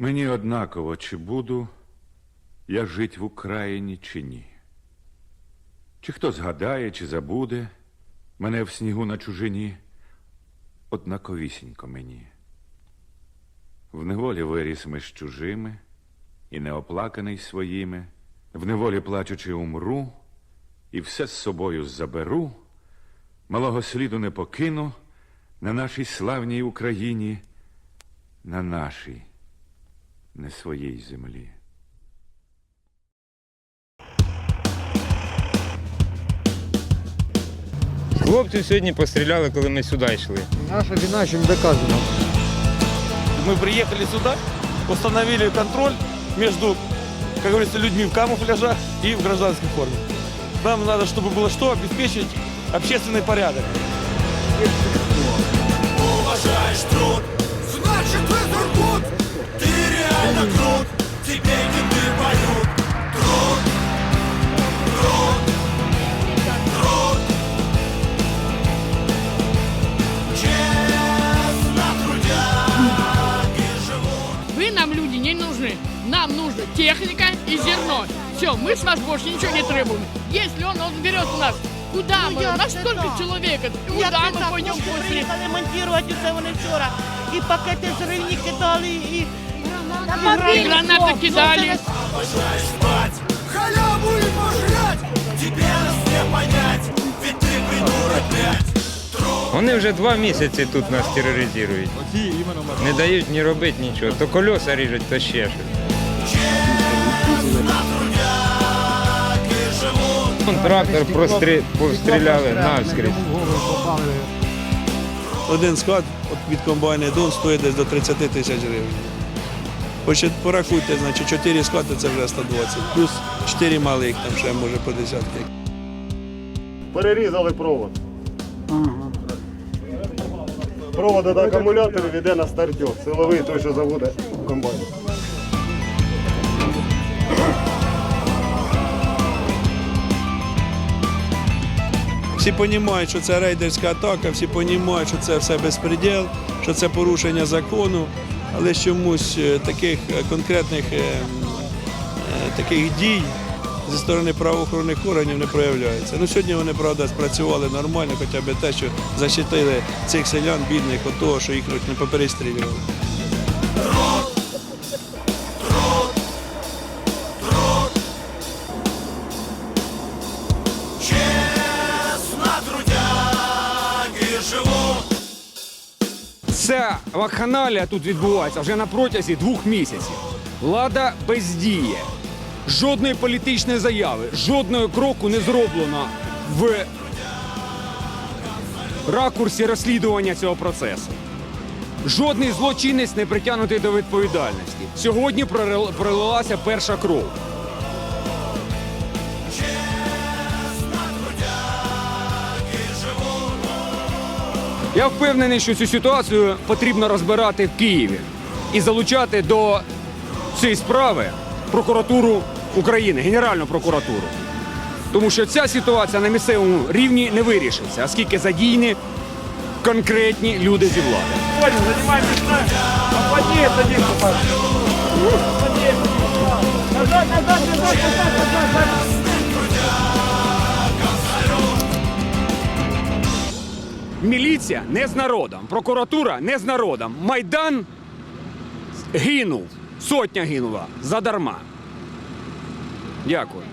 Мені однаково, чи буду я жить в Україні, чи ні. Чи хто згадає, чи забуде мене в снігу на чужині, однаковісінько мені. В неволі виріс ми з чужими, і неоплаканий своїми, в неволі плачучи умру, і все з собою заберу, малого сліду не покину на нашій славній Україні, на нашій, не своїй землі. Хлопців сьогодні постріляли, коли ми сюди йшли. Наша вина еще не доказана. Мы приехали сюда, установили контроль между, как говорится, людьми в камуфляжах и в гражданской форме. Нам надо, чтобы было что? Обеспечить общественный порядок. Нам нужна техника и зерно. Все, мы с вас больше ничего не требуем. Если он, он берет у нас. Куда мы? як Нас це сколько так? человек? Як Куда це мы так? пойдем Хлопці после? приїхали монтувати усе вони вчора. І пакети зривні кидали, і... И гранаты кидали. Обожаешь спать Халяву и пожрать Тебе нас не понять Ведь ты придурок блядь Вони вже два місяці тут нас тероризують. Не дають ні робити нічого. То кольоса ріжуть, то ще щось. Трактор прострі... постріляли навскрізь. Один склад від комбайна Дон стоїть десь до 30 тисяч гривень. Почет- Порахуйте, значить, 4 склади це вже 120. Плюс 4 малих, там ще може по десятки. Перерізали провод. Провод від акумуляторів йде на стартер. Силовий той, що заводе комбайн. Всі розуміють, що це рейдерська атака, всі розуміють, що це все безпреділ, що це порушення закону, але чомусь е, таких е, конкретних е, таких дій зі сторони правоохоронних органів не проявляється. Ну, сьогодні вони, правда, спрацювали нормально, хоча б те, що защитили цих селян, бідних, від того, що їх не поперестрілювали. Ця вакханалія тут відбувається вже на протязі двох місяців. Влада бездіє. Жодної політичної заяви, жодного кроку не зроблено в ракурсі розслідування цього процесу. Жодний злочинець не притягнутий до відповідальності. Сьогодні пролилася перша кров. Я впевнений, що цю ситуацію потрібно розбирати в Києві і залучати до цієї справи прокуратуру України, Генеральну прокуратуру. Тому що ця ситуація на місцевому рівні не вирішиться, оскільки задіяні конкретні люди зі влади. Міліція не з народом, прокуратура не з народом. Майдан гинув, сотня гинула задарма. Дякую.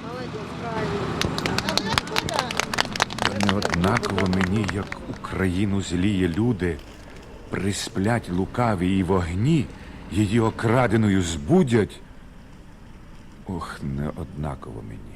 Не однаково мені, як Україну зліє люди, присплять лукаві і вогні, її окраденою збудять. Ох, не однаково мені.